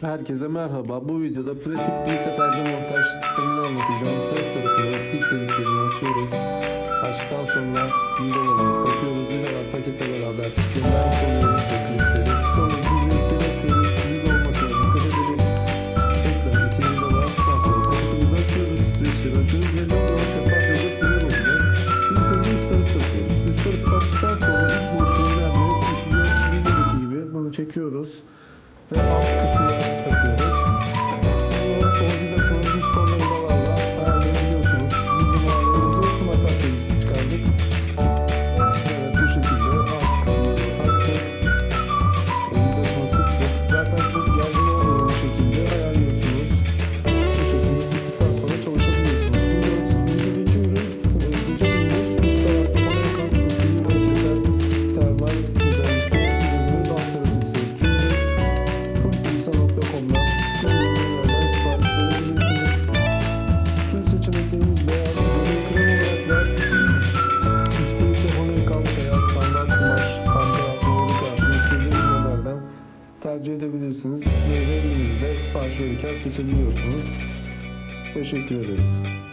Herkese merhaba. Bu videoda pratik bir seferde montaj sistemini anlatacağım. Test tarafında ilk dediklerini açıyoruz. Açtıktan sonra vidalarımızı takıyoruz. Vidalar paketle beraber sistemden şey koyuyoruz. Normal que se é para ter. Eu ouvi edebilirsiniz. Ve elinizde sipariş verirken seçebiliyorsunuz. Teşekkür ederiz.